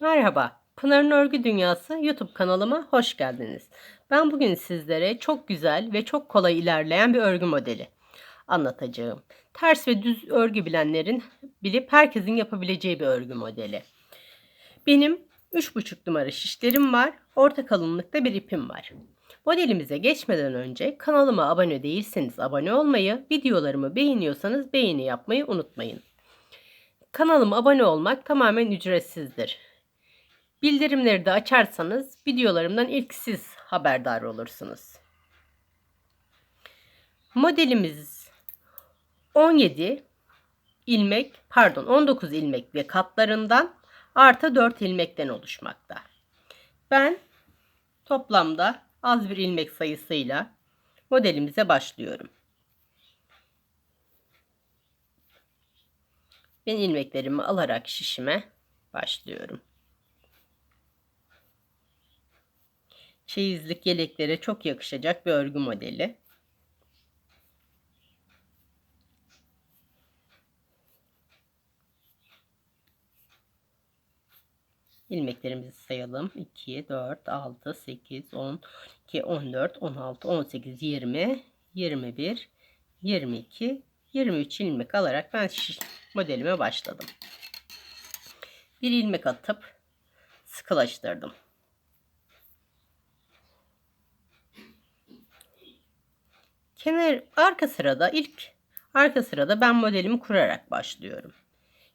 Merhaba, Pınar'ın Örgü Dünyası YouTube kanalıma hoş geldiniz. Ben bugün sizlere çok güzel ve çok kolay ilerleyen bir örgü modeli anlatacağım. Ters ve düz örgü bilenlerin bilip herkesin yapabileceği bir örgü modeli. Benim 3,5 numara şişlerim var, orta kalınlıkta bir ipim var. Modelimize geçmeden önce kanalıma abone değilseniz abone olmayı, videolarımı beğeniyorsanız beğeni yapmayı unutmayın. Kanalıma abone olmak tamamen ücretsizdir. Bildirimleri de açarsanız videolarımdan ilk siz haberdar olursunuz. Modelimiz 17 ilmek, pardon 19 ilmek ve katlarından artı 4 ilmekten oluşmakta. Ben toplamda az bir ilmek sayısıyla modelimize başlıyorum. Ben ilmeklerimi alarak şişime başlıyorum. Çeyizlik yeleklere çok yakışacak bir örgü modeli. ilmeklerimizi sayalım. 2, 4, 6, 8, 10, 12, 14, 16, 18, 20, 21, 22, 23 ilmek alarak ben modelime başladım. Bir ilmek atıp sıkılaştırdım. Kenar arka sırada ilk arka sırada ben modelimi kurarak başlıyorum.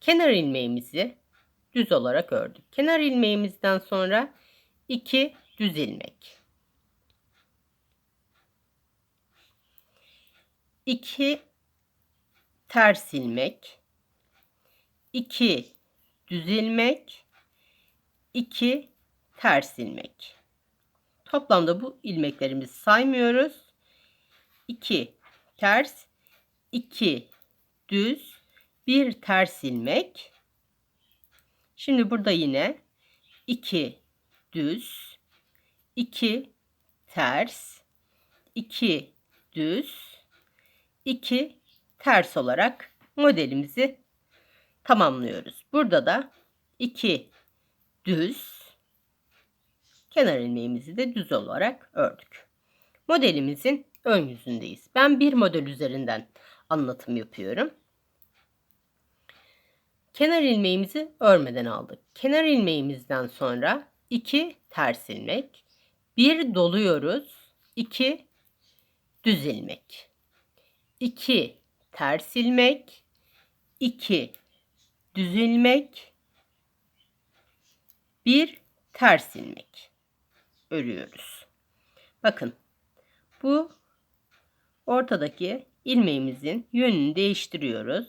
Kenar ilmeğimizi düz olarak ördük. Kenar ilmeğimizden sonra 2 düz ilmek. 2 ters ilmek. 2 düz ilmek. 2 ters ilmek. Toplamda bu ilmeklerimizi saymıyoruz. 2 ters, 2 düz, 1 ters ilmek. Şimdi burada yine 2 düz, 2 ters, 2 düz, 2 ters olarak modelimizi tamamlıyoruz. Burada da 2 düz, kenar ilmeğimizi de düz olarak ördük. Modelimizin ön yüzündeyiz. Ben bir model üzerinden anlatım yapıyorum. Kenar ilmeğimizi örmeden aldık. Kenar ilmeğimizden sonra 2 ters ilmek, 1 doluyoruz, 2 düz ilmek. 2 ters ilmek, 2 düz ilmek, 1 ters ilmek örüyoruz. Bakın bu ortadaki ilmeğimizin yönünü değiştiriyoruz.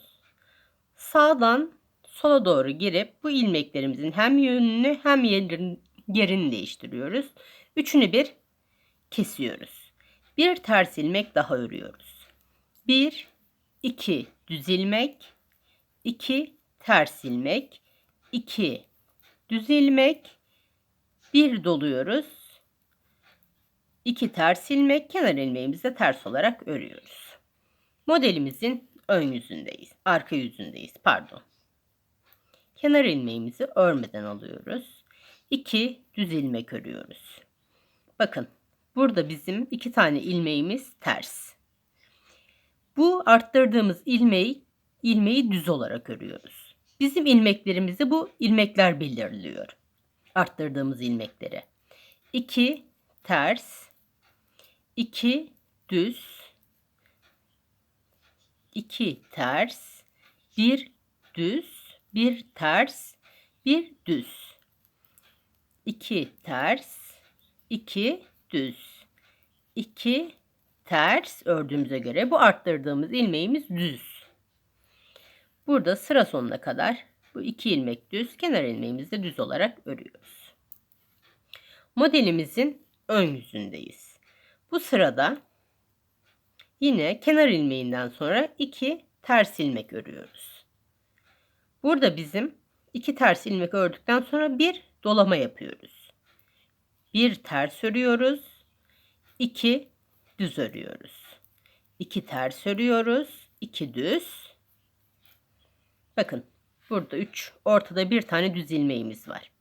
Sağdan sola doğru girip bu ilmeklerimizin hem yönünü hem yerini, değiştiriyoruz. Üçünü bir kesiyoruz. Bir ters ilmek daha örüyoruz. Bir, iki düz ilmek, iki ters ilmek, iki düz ilmek, bir doluyoruz 2 ters ilmek kenar ilmeğimizi ters olarak örüyoruz. Modelimizin ön yüzündeyiz. Arka yüzündeyiz. Pardon. Kenar ilmeğimizi örmeden alıyoruz. 2 düz ilmek örüyoruz. Bakın burada bizim iki tane ilmeğimiz ters. Bu arttırdığımız ilmeği ilmeği düz olarak örüyoruz. Bizim ilmeklerimizi bu ilmekler belirliyor. Arttırdığımız ilmekleri. 2 ters 2 düz. 2 ters. 1 düz. 1 ters. 1 düz. 2 ters. 2 düz. 2 ters. Ördüğümüze göre bu arttırdığımız ilmeğimiz düz. Burada sıra sonuna kadar bu iki ilmek düz, kenar ilmeğimizi de düz olarak örüyoruz. Modelimizin ön yüzündeyiz. Bu sırada yine kenar ilmeğinden sonra iki ters ilmek örüyoruz. Burada bizim iki ters ilmek ördükten sonra bir dolama yapıyoruz. Bir ters örüyoruz. iki düz örüyoruz. İki ters örüyoruz. iki düz. Bakın burada üç ortada bir tane düz ilmeğimiz var.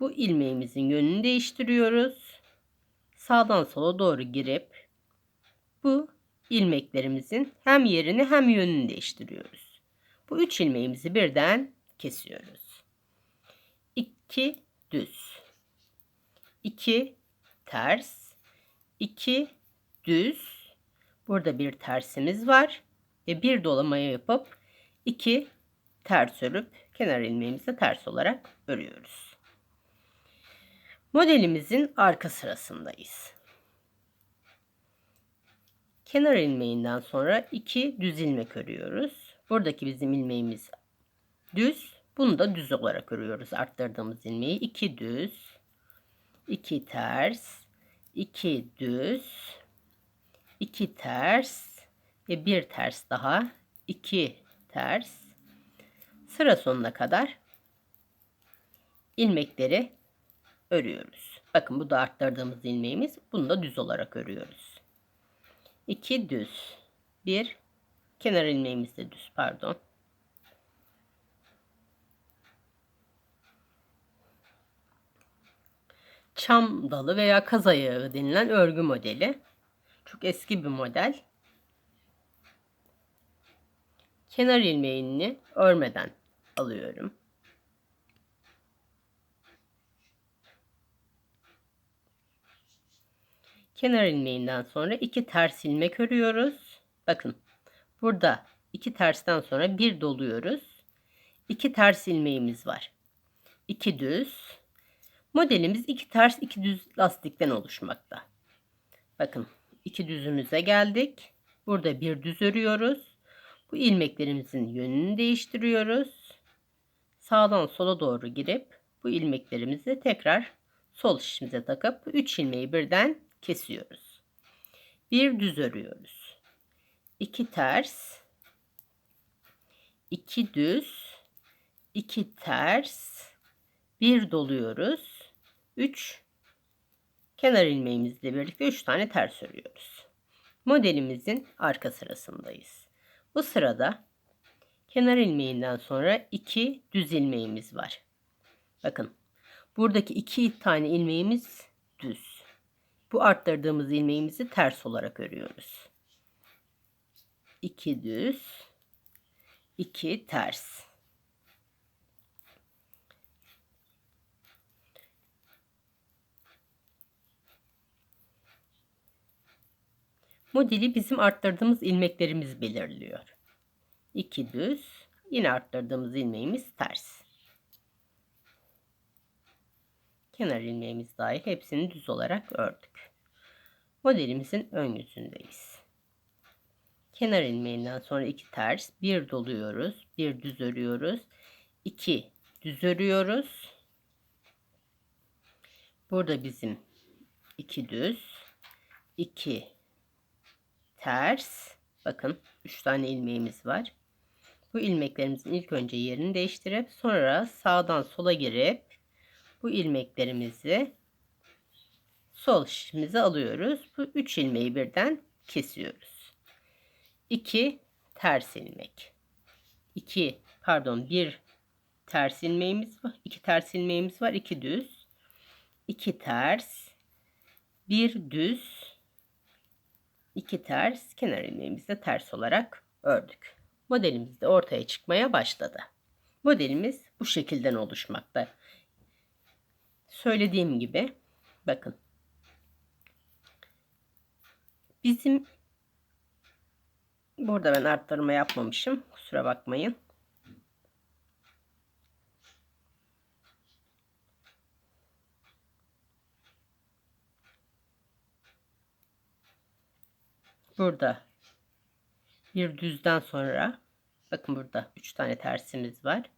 Bu ilmeğimizin yönünü değiştiriyoruz. Sağdan sola doğru girip bu ilmeklerimizin hem yerini hem yönünü değiştiriyoruz. Bu üç ilmeğimizi birden kesiyoruz. 2 düz. 2 ters. 2 düz. Burada bir tersimiz var ve bir dolamaya yapıp 2 ters örüp kenar ilmeğimizi ters olarak örüyoruz. Modelimizin arka sırasındayız. Kenar ilmeğinden sonra 2 düz ilmek örüyoruz. Buradaki bizim ilmeğimiz düz. Bunu da düz olarak örüyoruz. Arttırdığımız ilmeği 2 düz, 2 ters, 2 düz, 2 ters ve bir ters daha, 2 ters. Sıra sonuna kadar ilmekleri örüyoruz. Bakın bu da arttırdığımız ilmeğimiz. Bunu da düz olarak örüyoruz. 2 düz. 1 kenar ilmeğimiz de düz pardon. Çam dalı veya kaz ayağı denilen örgü modeli. Çok eski bir model. Kenar ilmeğini örmeden alıyorum. Kenar ilmeğinden sonra iki ters ilmek örüyoruz. Bakın burada iki tersten sonra bir doluyoruz. İki ters ilmeğimiz var. İki düz. Modelimiz iki ters iki düz lastikten oluşmakta. Bakın iki düzümüze geldik. Burada bir düz örüyoruz. Bu ilmeklerimizin yönünü değiştiriyoruz. Sağdan sola doğru girip bu ilmeklerimizi tekrar sol şişimize takıp 3 ilmeği birden kesiyoruz. Bir düz örüyoruz. 2 ters, 2 düz, 2 ters, bir doluyoruz. 3 kenar ilmeğimizle birlikte 3 tane ters örüyoruz. Modelimizin arka sırasındayız. Bu sırada kenar ilmeğinden sonra 2 düz ilmeğimiz var. Bakın buradaki 2 tane ilmeğimiz düz. Bu arttırdığımız ilmeğimizi ters olarak örüyoruz. 2 düz, 2 ters. Modeli bizim arttırdığımız ilmeklerimiz belirliyor. 2 düz, yine arttırdığımız ilmeğimiz ters. Kenar ilmeğimiz dahil hepsini düz olarak ördük. Modelimizin ön yüzündeyiz. Kenar ilmeğinden sonra iki ters, bir doluyoruz, bir düz örüyoruz, iki düz örüyoruz. Burada bizim iki düz, iki ters. Bakın 3 tane ilmeğimiz var. Bu ilmeklerimizin ilk önce yerini değiştirip sonra sağdan sola girip bu ilmeklerimizi sol şişimize alıyoruz. Bu 3 ilmeği birden kesiyoruz. 2 ters ilmek. 2 pardon 1 ters ilmeğimiz var. 2 ters ilmeğimiz var. 2 düz. 2 ters. 1 düz. 2 ters. Kenar ilmeğimizi de ters olarak ördük. Modelimiz de ortaya çıkmaya başladı. Modelimiz bu şekilden oluşmakta. Söylediğim gibi bakın Bizim burada ben arttırma yapmamışım. Kusura bakmayın. Burada bir düzden sonra bakın burada 3 tane tersimiz var.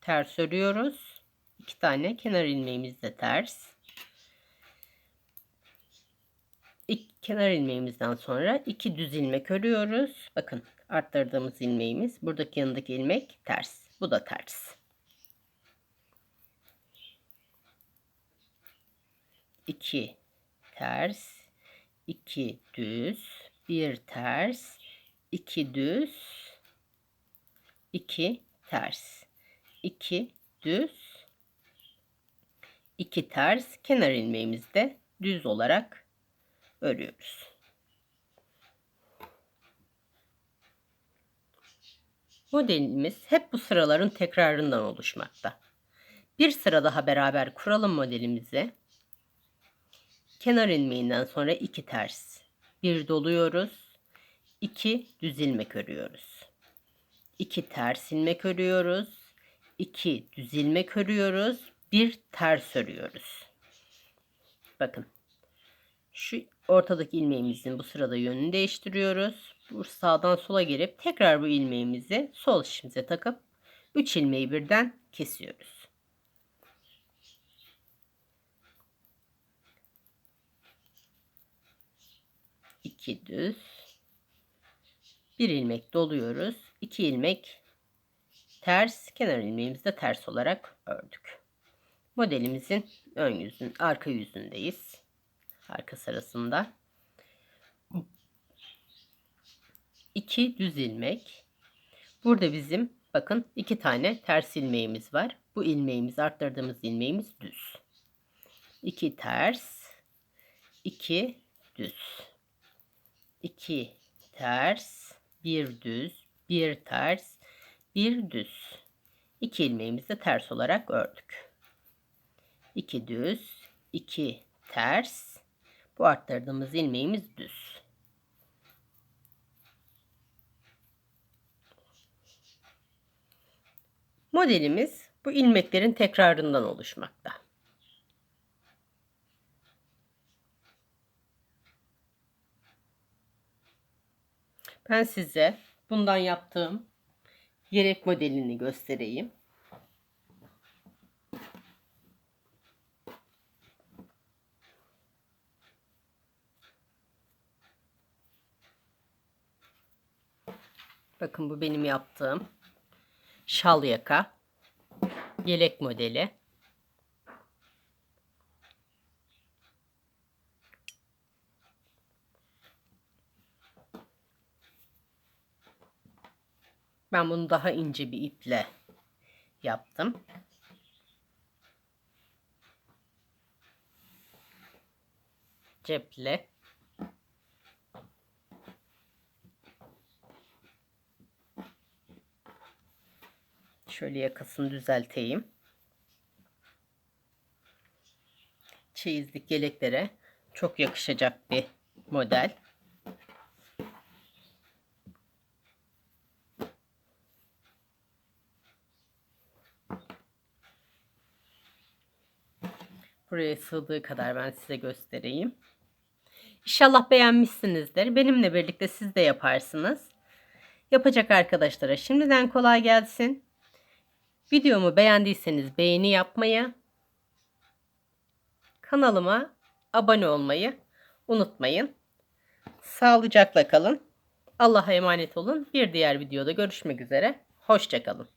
Ters örüyoruz. 2 tane kenar ilmeğimiz de ters. İlk kenar ilmeğimizden sonra iki düz ilmek örüyoruz. Bakın arttırdığımız ilmeğimiz. Buradaki yanındaki ilmek ters. Bu da ters. İki ters, iki düz, bir ters, iki düz, iki ters, iki düz, 2 ters kenar ilmeğimizde düz olarak örüyoruz. Modelimiz hep bu sıraların tekrarından oluşmakta. Bir sıra daha beraber kuralım modelimizi. Kenar ilmeğinden sonra iki ters. Bir doluyoruz. 2 düz ilmek örüyoruz. 2 ters ilmek örüyoruz. 2 düz ilmek örüyoruz. Bir ters örüyoruz. Bakın. Şu ortadaki ilmeğimizin bu sırada yönünü değiştiriyoruz. Bu sağdan sola gelip tekrar bu ilmeğimizi sol işimize takıp 3 ilmeği birden kesiyoruz. İki düz bir ilmek doluyoruz. 2 ilmek ters kenar ilmeğimizi de ters olarak ördük. Modelimizin ön yüzün arka yüzündeyiz. Arka sırasında. 2 düz ilmek. Burada bizim bakın iki tane ters ilmeğimiz var. Bu ilmeğimiz arttırdığımız ilmeğimiz düz. 2 ters, 2 düz. 2 ters, bir düz, bir ters, bir düz. İki ilmeğimizi de ters olarak ördük. 2 düz, 2 ters. Bu arttırdığımız ilmeğimiz düz. Modelimiz bu ilmeklerin tekrarından oluşmakta. Ben size bundan yaptığım yelek modelini göstereyim. Bakın bu benim yaptığım şal yaka yelek modeli. Ben bunu daha ince bir iple yaptım. Ceple. Şöyle yakasını düzelteyim. Çeyizlik yeleklere çok yakışacak bir model. Buraya sığdığı kadar ben size göstereyim. İnşallah beğenmişsinizdir. Benimle birlikte siz de yaparsınız. Yapacak arkadaşlara şimdiden kolay gelsin. Videomu beğendiyseniz beğeni yapmayı, kanalıma abone olmayı unutmayın. Sağlıcakla kalın. Allah'a emanet olun. Bir diğer videoda görüşmek üzere. Hoşçakalın.